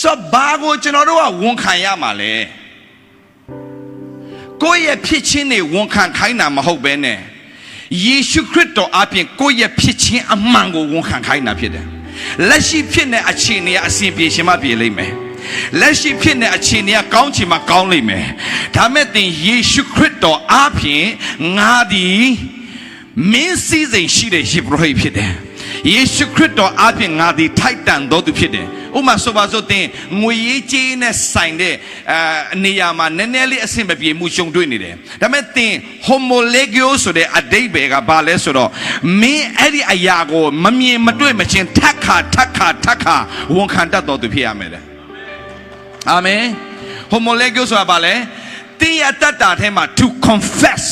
ဆိုတော့ဘာကိုကျွန်တော်တို့ကဝန်ခံရမှာလဲကိုယ့်ရဲ့ဖြစ်ချင်းတွေဝန်ခံခိုင်းတာမဟုတ်ပဲနဲ့ယေရှုခရစ်တော်အပြင်ကိုယ့်ရဲ့ဖြစ်ချင်းအမှန်ကိုဝန်ခံခိုင်းတာဖြစ်တယ်လက်ရှိဖြစ်တဲ့အခြေအနေကအစဉ်ပြေရှင်မပြေလိမ့်မယ်လက်ရှိဖြစ်တဲ့အခြေအနေကကောင်းချင်မှကောင်းလိမ့်မယ်ဒါမဲ့သင်ယေရှုခရစ်တော်အပြင်ငါသည်မင်းစည်းစိမ်ရှိတဲ့ယေဘရဟိဖြစ်တယ်ယေရှုခရစ်တော်အပြင်ငါသည်ထိုက်တန်တော်သူဖြစ်တယ် ဥပမာဆိုပါစို့တင်ငွေရေးကြေးနဲ့ဆိုင်တဲ့အာအနေရာမှာနည်းနည်းလေးအဆင်မပြေမှုရှုံတွေ့နေတယ်ဒါပေမဲ့တင် homolegio ဆိုတဲ့အတိတ်ပဲကဘာလဲဆိုတော့မင်းအဲ့ဒီအရာကိုမမြင်မတွေ့မချင်းထက်ခါထက်ခါထက်ခါဝန်ခံတတ်တော်သူဖြစ်ရမယ်တဲ့အာမင် homolegio ဆိုတာဘာလဲတင်ရတတ်တာထဲမှာ to confess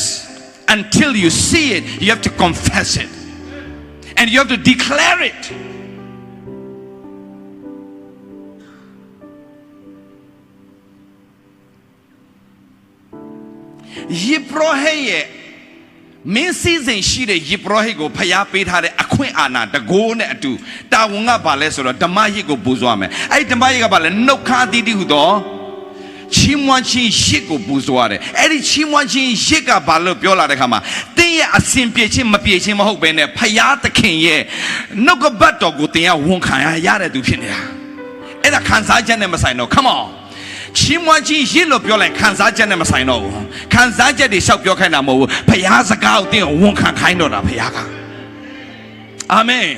until you see it you have to confess it and you have to declare it ယေဘရဟိတ်ရဲ့မင်းစည်းစိမ်ရှိတဲ့ယေဘရဟိတ်ကိုဖျားပေးထားတဲ့အခွင့်အာဏာတကိုးနဲ့အတူတာဝန်ကဘာလဲဆိုတော့ဓမ္မရစ်ကိုပူဇော်မယ်အဲ့ဒီဓမ္မရစ်ကဘာလဲနှုတ်ခါတီးတီးဟူသောချီးမွမ်းခြင်းရစ်ကိုပူဇော်ရတယ်အဲ့ဒီချီးမွမ်းခြင်းရစ်ကဘာလို့ပြောလာတဲ့ခါမှာတင်းရဲ့အစဉ်ပြေခြင်းမပြေခြင်းမဟုတ်ဘဲနဲ့ဖျားသခင်ရဲ့နှုတ်ကပတ်တော်ကိုတင်ရဝန်ခံရရတဲ့သူဖြစ်နေတာအဲ့ဒါခံစားချက်နဲ့မဆိုင်တော့ come on ချီးမွမ်းခြင်းရစ်လို့ပြောလိုက်ခံစားချက်နဲ့မဆိုင်တော့ဘူးခံစားချက်တွေလျှောက်ပြောခိုင်းတာမဟုတ်ဘူးဖခင်စကားကိုတင်းဝန်ခံခိုင်းတော့တာဖခင်ကအာမင်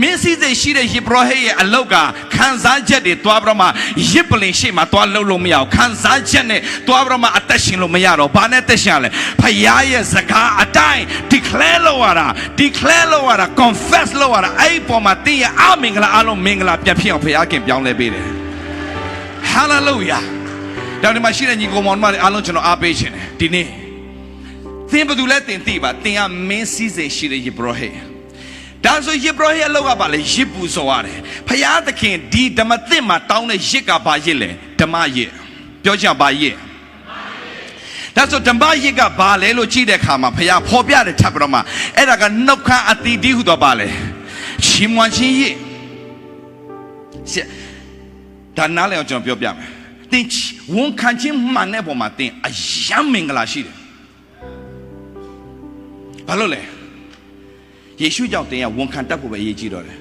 မင်းစည်းစိမ်ရှိတဲ့ယေဘရဟိရဲ့အလောက်ကခံစားချက်တွေတွားပြီးတော့မှရစ်ပလင်ရှိမှတွားလှုပ်လို့မရဘူးခံစားချက်နဲ့တွားပြီးတော့မှအသက်ရှင်လို့မရတော့ဘာနဲ့သက်ရှင်ရလဲဖခင်ရဲ့စကားအတိုင်း declare လုပ်ရတာ declare လုပ်ရတာ confess လုပ်ရတာအဲ့ဒီပေါ်မှာတင်းရဲ့အမင်္ဂလာအလုံးမင်္ဂလာပြန်ဖြစ်အောင်ဖခင်ပြောင်းလဲပေးတယ် hallelujah ဒါဒီမှာရှိတဲ့ညီကောင်မောင်မတွေအားလုံးကျွန်တော်အားပေးခြင်းတယ်ဒီနေ့သင်ဘယ်သူလဲသင်သိပါသင်ကမင်းစည်းစိမ်ရှိတဲ့ယေဘရဟိဒါဆိုယေဘရဟိအလောက်ကပါလေရစ်ပူဆိုရတယ်ဖယားသခင်ဒီဓမ္မသစ်မှာတောင်းတဲ့ရစ်ကဘာရစ်လဲဓမ္မရစ်ပြောချင်ဘာရစ်ဒါဆိုဓမ္မရစ်ကဘာလဲလို့ကြည့်တဲ့အခါမှာဖယားဖော်ပြတယ်ထပ်ပြီးတော့မှအဲ့ဒါကနှုတ်ခမ်းအတီးတီးဟူတော့ပါလေချီးမွမ်းခြင်းရစ်ရှက် ဒါနားလည်အောင်ကျွန်တော်ပြောပြမယ်တင်ဝန်ခံခြင်းမှန်တဲ့ပုံမှာတင်အယံမင်္ဂလာရှိတယ်ဘာလို့လဲယေရှုကြောင့်တင်ကဝန်ခံတတ်ဖို့ပဲအရေးကြီးတော့တယ်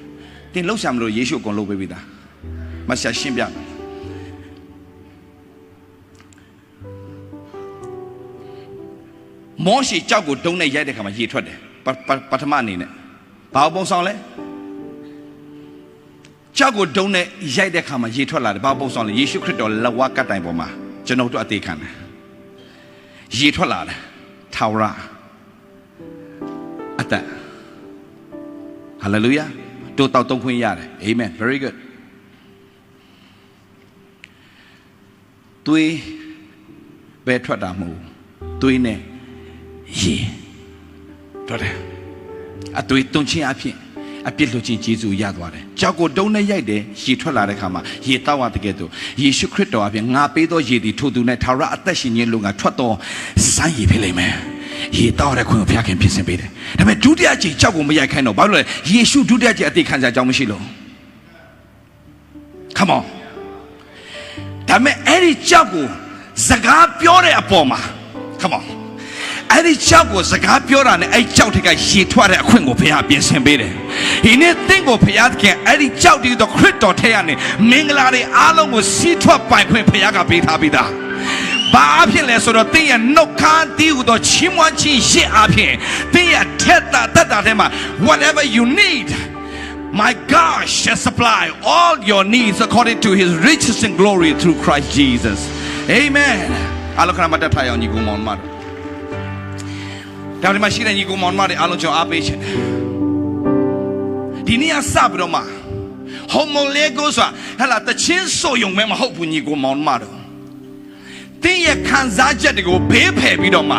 တင်လှုပ်ရှားမလို့ယေရှုကိုလုပ်ပေးပြီသားမဆရာရှင်းပြမယ်မောရှိကြောက်ကိုတုံးနဲ့ရိုက်တဲ့ခါမှာရေထွက်တယ်ပပပထမအနေနဲ့ဘာပုံဆောင်လဲ ကြောက်ကိုဒုံနဲ့ရိုက်တဲ့ခါမှာရေထွက်လာတယ်ဘာပုံဆောင်လဲယေရှုခရစ်တော်လက်ဝါးကတ်တိုင်ပေါ်မှာကျွန်တော်တို့အသေးခံတယ်ရေထွက်လာတယ်ထာဝရအသက်ဟာလေလုယာတို့တောက်တုံးခွင့်ရတယ်အာမင် very good သွေးပဲထွက်တာမဟုတ်ဘူးသွေးနဲ့ရေထွက်တယ်အသွေးတွန်းခြင်းအဖြစ် အပြစ်လွတ်ခြင်းကျေးဇူးရသွားတယ်။ကြောက်ကိုတုံးနဲ့ရိုက်တယ်ရေထွက်လာတဲ့ခါမှာရေတောက်ရတဲ့ကဲ့သို့ယေရှုခရစ်တော်အပြင်ငါပေးသောရေသည်ထိုသူနဲ့ထာဝရအသက်ရှင်ခြင်းလုံကထွက်တော်စမ်းရေဖြစ်လိမ့်မယ်။ရေတောက်တဲ့ခွင့်ကိုဖျားခင်ဖြစ်စင်ပေးတယ်။ဒါပေမဲ့ဒုတိယကြိမ်ကြောက်ကိုမရိုက်ခိုင်းတော့ဘာလို့လဲယေရှုဒုတိယကြိမ်အသေးခံစားကြောင်းမရှိလို့ Come on ဒါပေမဲ့အဲ့ဒီကြောက်ကိုစကားပြောတဲ့အပေါ်မှာ Come on အဲ့ဒီကြောက်ကိုစကားပြောတာနဲ့အဲ့ဒီကြောက်တွေကရေထွက်တဲ့အခွင့်ကိုဘုရားပြင်ဆင်ပေးတယ်။ဒီနေ့သင်ကိုဘုရားသခင်အဲ့ဒီကြောက်တည်သောခရစ်တော်ထဲကနေမင်္ဂလာတွေအားလုံးကိုစီးထွက်ပိုင်ခွင့်ဘုရားကပေးထားပြီးသား။ဘာအဖြစ်လဲဆိုတော့သင်ရဲ့နှုတ်ခမ်းတည်ဟူသောချီးမွမ်းခြင်းရစ်အဖြစ်သင်ရဲ့ထက်တာတတ်တာထဲမှာ whatever you need My God shall supply all your needs according to his riches and glory through Christ Jesus. Amen. အလောကရမတ်ထားရအောင်ညီကောင်မောင်မတော် ဒါဒီမှာရှိတဲ့ညီကောင်မောင်မတွေအားလုံးကျွန်တော်အားပေးခြင်းဒီနေ့ကစပြီးတော့မှ homolego ဆိုတာဟလာတချင်းဆိုယုံမဲမဟုတ်ဘူးညီကောင်မောင်မတော်တင်းရဲ့ခံစားချက်တွေကိုဘေးဖယ်ပြီးတော့မှ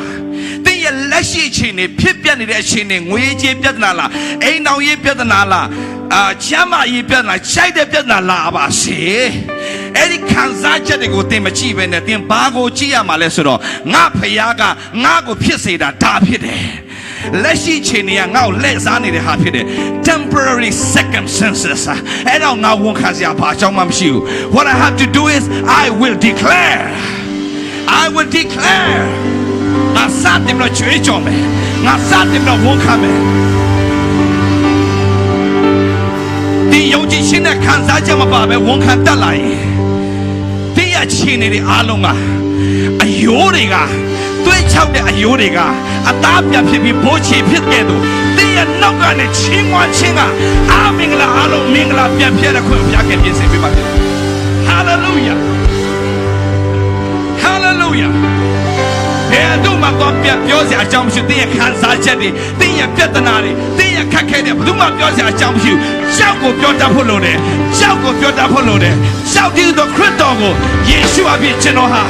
တင်းရဲ့လက်ရှိအချိန်တွေဖြစ်ပျက်နေတဲ့အချိန်တွေငွေကြေးပြဿနာလားအိမ်တော်ရေးပြဿနာလားအာချမ်းမာရေးပြဿနာရှိုက်တဲ့ပြဿနာလားပါစေ အဲ့ဒီခံစားချက်တွေကိုသင်မကြည့်ပဲနဲ့သင်ဘာကိုကြည့်ရမှာလဲဆိုတော့ငါဖယားကငါကိုဖြစ်စေတာဒါဖြစ်တယ်လက်ရှိအချိန်တွေကငါ့ကိုလှည့်စားနေတဲ့ဟာဖြစ်တယ် temporary circumstances အဲ့တော့ငါဝန်ခံစရာဘာအကြောင်းမှမရှိဘူး what i have to do is i will declare i will declare ငါစတင်ပြီးတော့ကြွေးကြော်မယ်ငါစတင်ပြီးတော့ဝန်ခံမယ်ဒီယုံကြည်ခြင်းနဲ့ခံစားချက်မပါပဲဝန်ခံတတ်လာရင်တင်းရ ချင်နေတဲ့အားလုံးကအယိုးတွေကတွေးချောက်တဲ့အယိုးတွေကအသားပြတ်ဖြစ်ပြီးဘိုးချေဖြစ်တဲ့သူတင်းရနောက်ကနေချင်းမွားချင်းကအာမင်္ဂလာအားလုံးမင်္ဂလာပြန်ပြည့်တဲ့ခွင့်ဘုရားကပြင်ဆင်ပေးပါဖြစ်တယ် hallelujah hallelujah ဘယ်တော့မှတော့ပြပြောစရာ အကြောင်းမရှိဘူးတင်းရဲ့ခံစားချက်တွေတင်းရဲ့ပြဿနာတွေတင်းရဲ့ခက်ခဲတွေဘယ်သူမှပြောစရာအကြောင်းမရှိဘူးကြောက်ကိုပြောတတ်ဖို့လိုတယ်ကြောက်ကိုပြောတတ်ဖို့လိုတယ်ကြောက်တဲ့ခရစ်တော်ကိုယေရှုအဖြစ်ကျွန်တော်ဟာ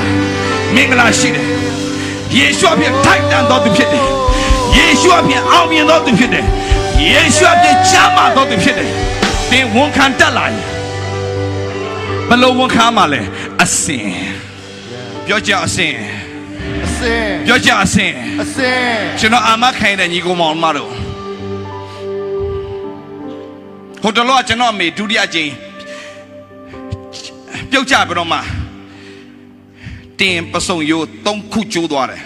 မင်္ဂလာရှိတယ်ယေရှုအဖြစ်ထိုက်တန်တော်သူဖြစ်တယ်ယေရှုအဖြစ်အောင်မြင်တော်သူဖြစ်တယ်ယေရှုအဖြစ်ချမ်းသာတော်သူဖြစ်တယ်သင်ဝန်ခံတတ်လာရင်ဘယ်လိုဝန်ခံမှာလဲအစင်ပြောကြအစင်အ စင်ပြောကြအစင်အစင်ကျွန်တော်အာမခိုင်းတဲ့ညီကောင်မောင်မတို့ဟိုတလောကကျွန်တော်အမေဒုတိယကြိမ်ပြုတ်ကြပြီးတော့မှတင်ပစုံရိုး၃ခုကျိုးသွားတယ်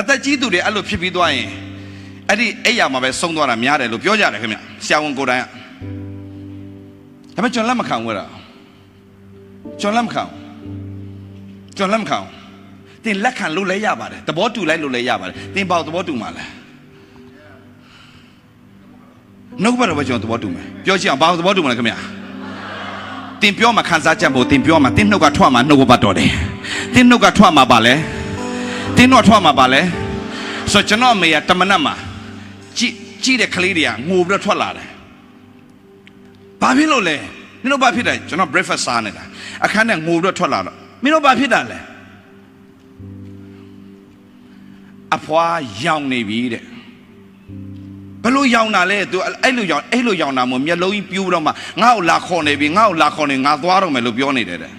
အသက်ကြီးသူတွေအဲ့လိုဖြစ်ပြီးသွားရင်အဲ့ဒီအဲ့ရမှာပဲဆုံးသွားတာများတယ်လို့ပြောကြတယ်ခင်ဗျဆရာဝန်ကိုယ်တိုင်က ဒါပေမဲ့ကျွန်တော်လက်မခံဘူးအဲ့ဒါကျွန်တော်လက်မခံဘူးကျွန်တော်လက်မခံဘူးတင်လက်ခံလို့လည်းရပါတယ်သဘောတူလိုက်လို့လည်းရပါတယ်တင်ပေါ့သဘောတူမှာလဲနှုတ်ဘက်တော့ပဲကျွန်တော်သဘောတူမယ်ပြောချင်အောင်ဘာသဘောတူမလဲခင်ဗျာတင်ပြောမှခံစားချက်ဖို့တင်ပြောမှတင်နှုတ်ကထွက်မှနှုတ်ဘက်တော့တယ်တင်နှုတ်ကထွက်မှပါလဲတင်တော့ထွက်မှပါလဲဆိုတော့ကျွန်တော်အမေကတမနတ်မှာကြည့်ကြည့်တဲ့ကလေးတွေကငိုပြီးတော့ထွက်လာတယ် ဘာဖြစ်လို့လဲမင်းတို့ဘာဖြစ်တယ်ကျွန်တော် breakfast စားနေတာအခန်းထဲငိုပြီးတော့ထွက်လာတော့မင်းတို့ဘာဖြစ်တာလဲအဖွာရောင်နေပြီတဲ့ဘယ်လို့ရောင်တာလဲ तू အဲ့လိုရောင်အဲ့လိုရောင်တာမို့မျက်လုံးကြီးပြူးတော့မှငါ့ကိုလာခေါ်နေပြီငါ့ကိုလာခေါ်နေငါသွားတော့မယ်လို့ပြောနေတယ်တဲ့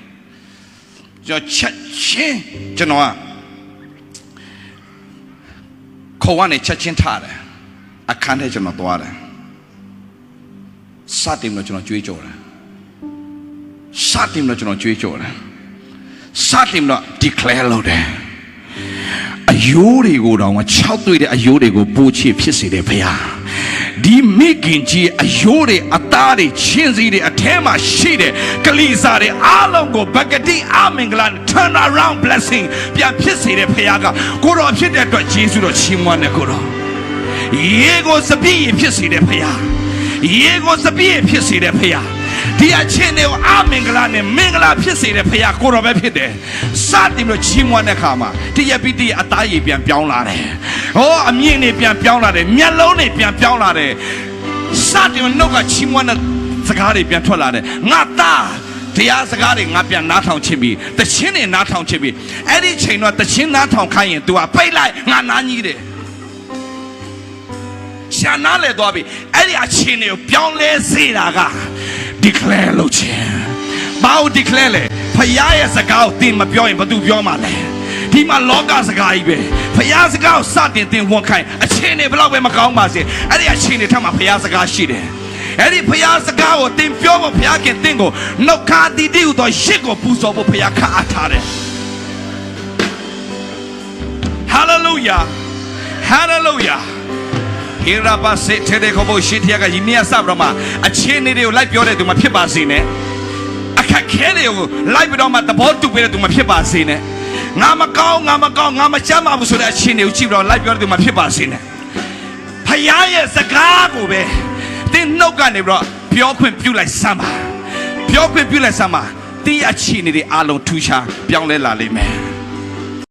ကျွန်တော်ချက်ချင်းကျွန်တော်ကခေါ်ကနေချက်ချင်းထားတယ်အခန်းထဲကျွန်တော်သွားတယ် စတင်လို့ကျွန်တော်ကြွေးကြော်တယ်စတင်လို့ကျွန်တော်ကြွေးကြော်တယ်စတင်လို့ declare လုပ်တယ်အယိုးတွေကိုတော့ငါ6တွေ့တဲ့အယိုးတွေကိုပိုးချဖြစ်စေတယ်ဖေဟာဒီမိခင်ကြီးအယိုးတွေအသားတွေချင်းစီတွေအထဲမှာရှိတဲ့ကလိစားတွေအားလုံးကိုဘဂတိအမင်္ဂလာ turn around blessing ပြန်ဖြစ်စေတဲ့ဖေဟာကကိုတော်ဖြစ်တဲ့အတွက်ယေရှုတော်ချီးမွမ်းတယ်ကိုတော်ရေကိုစပြည့်ဖြစ်စေတဲ့ဖေဟာ ရေကိုစပြည့်ဖြစ်စေတဲ့ဖခင်ဒီအချင်းတွေကိုအမင်္ဂလာနဲ့မင်္ဂလာဖြစ်စေတဲ့ဖခင်ကိုတော်ပဲဖြစ်တယ်စတင်လို့ချီးမွမ်းတဲ့ခါမှာတရက်ပြီးတရက်အသားရည်ပြန်ပြောင်းလာတယ်ဟောအမြင့်တွေပြန်ပြောင်းလာတယ်မျက်လုံးတွေပြန်ပြောင်းလာတယ်စတင်လို့နှုတ်ကချီးမွမ်းတဲ့စကားတွေပြန်ထွက်လာတယ်ငါသားတရားစကားတွေငါပြန်နားထောင်ချင်ပြီတခြင်းတွေနားထောင်ချင်ပြီအဲ့ဒီချိန်တော့တခြင်းနားထောင်ခိုင်းရင် तू ကပိတ်လိုက်ငါနားကြီးတယ် ရှာနာလေသွားပြီအဲ့ဒီအချင်းတွေကိုပြောင်းလဲစေတာက declare လုပ်ခြင်းဘာလို့ declare လဲဖခင်ရဲ့စကားကိုသင်မပြောရင်ဘာသူပြောမှာလဲဒီမှာလောကစကားကြီးပဲဖခင်စကားကိုစတင်သင်ဝန်ခိုင်းအချင်းတွေဘလောက်ပဲမကောင်းပါစေအဲ့ဒီအချင်းတွေထက်မှာဖခင်စကားရှိတယ်အဲ့ဒီဖခင်စကားကိုသင်ပြောဖို့ဖခင်ကသင်ကိုနှုတ်ခါတီတီဟူသောရှစ်ကိုပူဇော်ဖို့ဖခင်ခါအားထားတယ် hallelujah hallelujah ဟိရပါစေတဲ့တဲ့ကိုဘရှိတဲ့ကယင်းရစပ်တော့မှအချင်းတွေကိုလိုက်ပြောတဲ့သူမဖြစ်ပါစေနဲ့အခက်ခဲတွေကိုလိုက်ပြီးတော့မှသဘောတူပေးတဲ့သူမဖြစ်ပါစေနဲ့ငါမကောင်းငါမကောင်းငါမချမ်းပါဘူးဆိုတဲ့အချင်းတွေကိုကြည့်ပြီးတော့လိုက်ပြောတဲ့သူမဖြစ်ပါစေနဲ့ဖခင်ရဲ့စကားကိုပဲသင်နှုတ်ကနေပြီးတော့ပြောခွင့်ပြုလိုက်စမ်းပါပြောခွင့်ပြုလိုက်စမ်းပါတင်းအချင်းတွေအားလုံးထူးခြားပြောင်းလဲလာလိမ့်မယ်